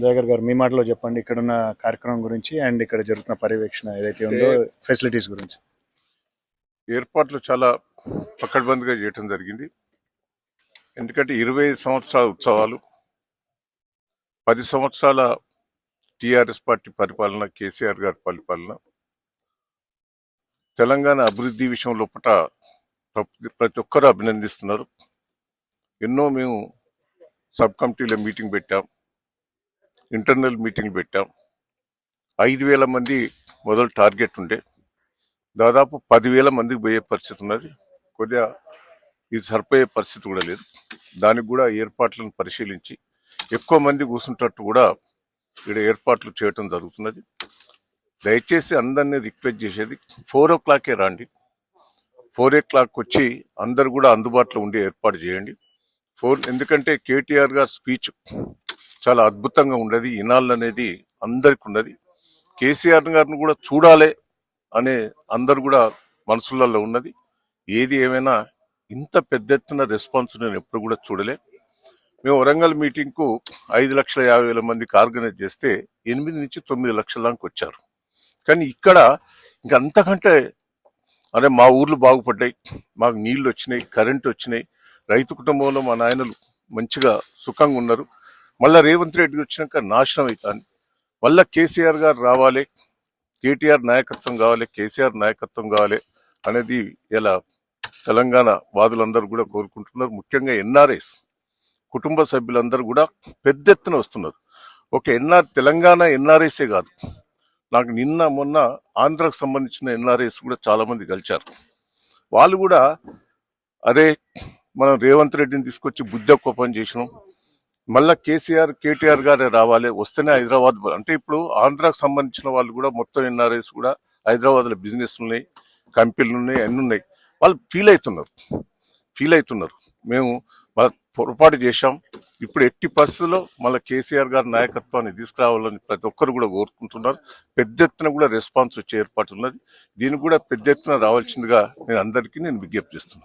దయాకర్ గారు మీ మాటలో చెప్పండి. ఇక్కడ ఉన్న కార్యక్రమం గురించి అండ్ ఇక్కడ జరుగుతున్న పర్యవేక్షణ ఏదైతే ఉందో ఫెసిలిటీస్ గురించి. ఏర్పాట్లు చాలా పకడ్బందీగా చేయటం జరిగింది. ఎందుకంటే ఇరవై సంవత్సరాల ఉత్సవాలు పది సంవత్సరాల టిఆర్ఎస్ పార్టీ పరిపాలన కేసీఆర్ గారి పరిపాలన తెలంగాణ అభివృద్ధి విషయం లోపల ప్ర- ప్రతి ఒక్కరూ అభినందిస్తున్నారు. ఎన్నో మేము సబ్ కమిటీలో మీటింగ్ పెట్టాం. ఇంటర్నల్ మీటింగ్ పెట్టాం. ఐదు వేల మంది మొదలు టార్గెట్ ఉండే. దాదాపు పదివేల మందికి పోయే పరిస్థితి ఉన్నది. కొద్దిగా ఇది సరిపోయే పరిస్థితి కూడా లేదు. దానికి కూడా ఏర్పాట్లను పరిశీలించి ఎక్కువ మంది కూర్చుంటట్టు కూడా ఇక్కడ ఏర్పాట్లు చేయటం జరుగుతున్నది. దయచేసి అందరినీ రిక్వెస్ట్ చేసేది ఫోర్ ఓ క్లాకే రండి. ఫోర్ ఓ క్లాక్ వచ్చి అందరు కూడా అందుబాటులో ఉండి ఏర్పాటు చేయండి. ఫోర్ ఎందుకంటే కేటీఆర్ గారు స్పీచ్ చాలా అద్భుతంగా ఉండేది. ఇనాళ్ళు అనేది అందరికి ఉన్నది కేసీఆర్ గారిని కూడా చూడాలి అనే అందరు కూడా మనసులలో ఉన్నది. ఏది ఏమైనా ఇంత పెద్ద ఎత్తున రెస్పాన్స్ నేను ఎప్పుడు కూడా చూడలే. మేము వరంగల్ మీటింగ్కు ఐదు లక్షల యాభై వేల మందికి ఆర్గనైజ్ చేస్తే ఎనిమిది నుంచి తొమ్మిది లక్షల వచ్చారు. కానీ ఇక్కడ ఇంకంతకంటే అదే మా ఊర్లు బాగుపడ్డాయి. మాకు నీళ్ళు వచ్చినాయి కరెంట్ వచ్చినాయి. రైతు కుటుంబంలో మా నాయనలు మంచిగా సుఖంగా ఉన్నారు. మళ్ళా రేవంత్ రెడ్డి వచ్చినాక నాశనం అవుతాను. మళ్ళా కేసీఆర్ గారు రావాలి కేటీఆర్ నాయకత్వం కావాలి కేసీఆర్ నాయకత్వం కావాలి అనేది ఇలా తెలంగాణ వాదులందరూ కూడా కోరుకుంటున్నారు. ముఖ్యంగా ఎన్ఆర్ఎస్ కుటుంబ సభ్యులందరూ కూడా పెద్ద ఎత్తున వస్తున్నారు. ఒక ఎన్ఆర్ తెలంగాణ ఎన్ఆర్ఎస్ఏ కాదు నాకు నిన్న మొన్న ఆంధ్రకు సంబంధించిన ఎన్ఆర్ఎస్ కూడా చాలామంది కలిచారు వాళ్ళు కూడా అదే మనం రేవంత్ రెడ్డిని తీసుకొచ్చి బుద్ధి ఎక్కువ పని చేసినాం. మళ్ళా కేసీఆర్ కేటీఆర్ గారే రావాలి. వస్తేనే హైదరాబాద్ బ- అంటే ఇప్పుడు ఆంధ్రాకు సంబంధించిన వాళ్ళు కూడా మొత్తం ఎన్ఆర్ఐస్ కూడా హైదరాబాద్లో బిజినెస్ ఉన్నాయి కంపెనీలు ఉన్నాయి అన్ని ఉన్నాయి. వాళ్ళు ఫీల్ అవుతున్నారు. ఫీల్ అవుతున్నారు. మేము మన పొరపాటు చేశాం. ఇప్పుడు ఎట్టి పరిస్థితుల్లో మళ్ళీ కేసీఆర్ గారి నాయకత్వాన్ని తీసుకురావాలని ప్రతి ఒక్కరు కూడా కోరుకుంటున్నారు. పెద్ద ఎత్తున కూడా రెస్పాన్స్ వచ్చే ఏర్పాటు ఉన్నది. దీనికి కూడా పెద్ద ఎత్తున రావాల్సిందిగా నేను అందరికీ నేను విజ్ఞప్తి చేస్తున్నాను.